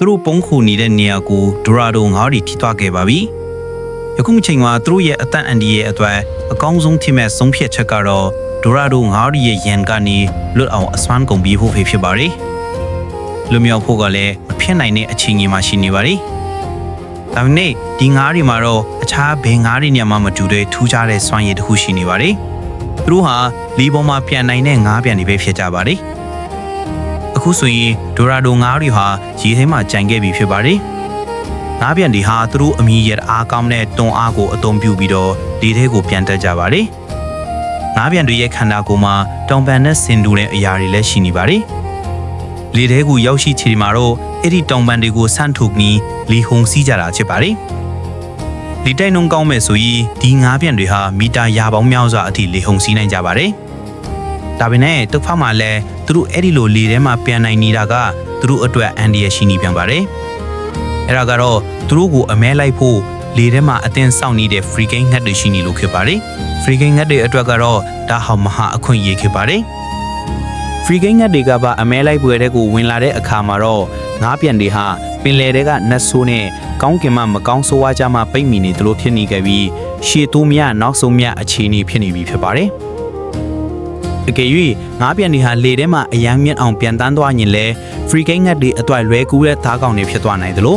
သူတို့ပုံခုနေတဲ့နေရာကိုဒိုရာဒိုငါးရီထိသွားခဲ့ပါပြီယခုချိန်မှာသူတို့ရဲ့အသက်အန္တရာယ်အတွက်အကောင်းဆုံးထိမဲ့ဆုံးဖြတ်ချက်ကတော့ဒိုရာဒိုငါးရီရဲ့ရန်ကနေလွတ်အောင်အစွမ်းကုန်ပြီးဖို့ဖြစ်ပါတယ်လူမျိုးဖို့ကလည်းမဖြစ်နိုင်တဲ့အခြေအနေမှာရှိနေပါတယ်ဒါပေမဲ့ဒီငါးရီမှာတော့အခြားဘယ်ငါးရီညမှာမတူတဲ့ထူးခြားတဲ့စွမ်းရည်တစ်ခုရှိနေပါတယ်သူတို့ဟာလီပေါ်မှာပြန်နိုင်တဲ့ငါးပြန်တွေပဲဖြစ်ကြပါတယ် အခုဆိုရင်ဒိုရာဒိုငါးရီဟာရေထဲမှာကြံခဲ့ပြီဖြစ်ပါတယ်ငါးပြန်တွေဟာသူတို့အမီရအားကောင်းတဲ့တွန်းအားကိုအသုံးပြုပြီးတော့လေထဲကိုပြန်တက်ကြပါတယ်ငါးပြန်တွေရဲ့ခန္ဓာကိုယ်မှာတောင်ပန်နဲ့ဆင်တူတဲ့အရာတွေလည်းရှိနေပါတယ်လေထဲကိုရောက်ရှိချီမှာတော့အဲ့ဒီတောင်ပန်တွေကိုဆန့်ထုတ်ပြီးလီဟုန်စီးကြတာဖြစ်ပါတယ်လေတိုက်နှုံကောင်းမဲ့ဆိုရင်ဒီငါးပြန်တွေဟာမီတာရာပေါင်းများစွာအထိလေဟုန်စီးနိုင်ကြပါတယ် ဒါပေမဲ့တစ်ဖက်မှာလည်းသူတို့အဲ့ဒီလိုလေထဲမှာပြန်နိုင်နေတာကသူတို့အတွက်အန်ဒီရရှိနေပြန်ပါတယ်အဲ့ဒါကတော့သူတို့ကိုအမဲလိုက်ဖို့လေထဲမှာအတင်းစောင့်နေတဲ့ free game ငှက်တွေရှိနေလို့ဖြစ်ပါတယ် free game ငှက်တွေအတွက်ကတော့ဒါဟာမဟာအခွင့်အရေးဖြစ်ပါတယ် free game ငှက်တွေကပါအမဲလိုက်ပွဲတဲ့ကိုဝင်လာတဲ့အခါမှာတော့ငါးပြန်တွေဟာပင်လယ်တွေကနတ်ဆိုးနဲ့ကောင်းကင်မှမကောင်းဆိုးဝါးကြမှပိတ်မိနေသလိုဖြစ်နေခဲ့ပြီးရှေ့တိုးမြနောက်ဆုံးမြအခြေအနေဖြစ်နေပြီဖြစ်ပါတယ် အကယ်၍ငါးပြန်တွေဟာလေထဲမှာအယမ်းမြင့်အောင်ပြန်တန်းသွားရင်လဲ free game ငှက်တွေအတွိုက်လွဲကူးတဲ့သားကောင်တွေဖြစ်သွားနိုင်သလို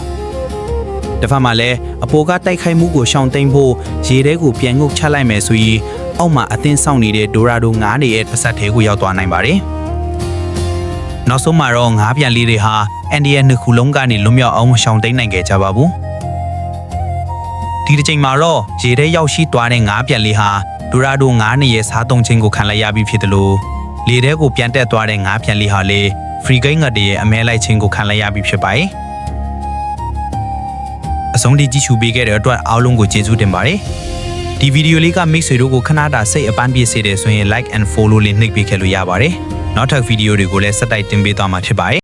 တစ်ဖက်မှာလည်းအပေါ်ကတိုက်ခိုက်မှုကိုရှောင်တိန်ဖို့ရေထဲကိုပြန်ငုတ်ချလိုက်မယ်ဆိုရင်အောက်မှာအသင်းဆောင်နေတဲ့ဒိုရာဒိုငါးတွေရဲ့ပတ်သက်သေးကိုရောက်သွားနိုင်ပါတယ်။နောက်ဆုံးမှာတော့ငါးပြန်လေးတွေဟာအန်ဒီရဲ့နှစ်ခုလုံးကနေလွတ်မြောက်အောင်ရှောင်တိန်နိုင်ခဲ့ကြပါဘူး။ ဒီတစ်ချိန်မှာတော့ရေထဲရောက်ရှိသွားတဲ့ငါးပြန်လေးဟာဒိုရာဒိုငါးနေရဲ့စားသုံးခြင်းကိုခံလိုက်ရပြီးဖြစ်တယ်လို့လေထဲကိုပြန်တက်သွားတဲ့ငါးပြန်လေးဟာလေ free game ငတ်တွေရဲ့အမဲလိုက်ခြင်းကိုခံလိုက်ရပြီးဖြစ်ပါတယ်။အဆုံးထိကြည့်ရှုပေးခဲ့တဲ့အတွက်အားလုံးကိုကျေးဇူးတင်ပါတယ်။ဒီဗီဒီယိုလေးကမိတ်ဆွေတို့ကိုခဏတာစိတ်အပန်းပြေစေတယ်ဆိုရင် like and follow လေးနှိပ်ပေးခဲ့လို့ရပါတယ်။နောက်ထပ်ဗီဒီယိုတွေကိုလည်းဆက်တိုက်တင်ပေးသွားမှာဖြစ်ပါတယ်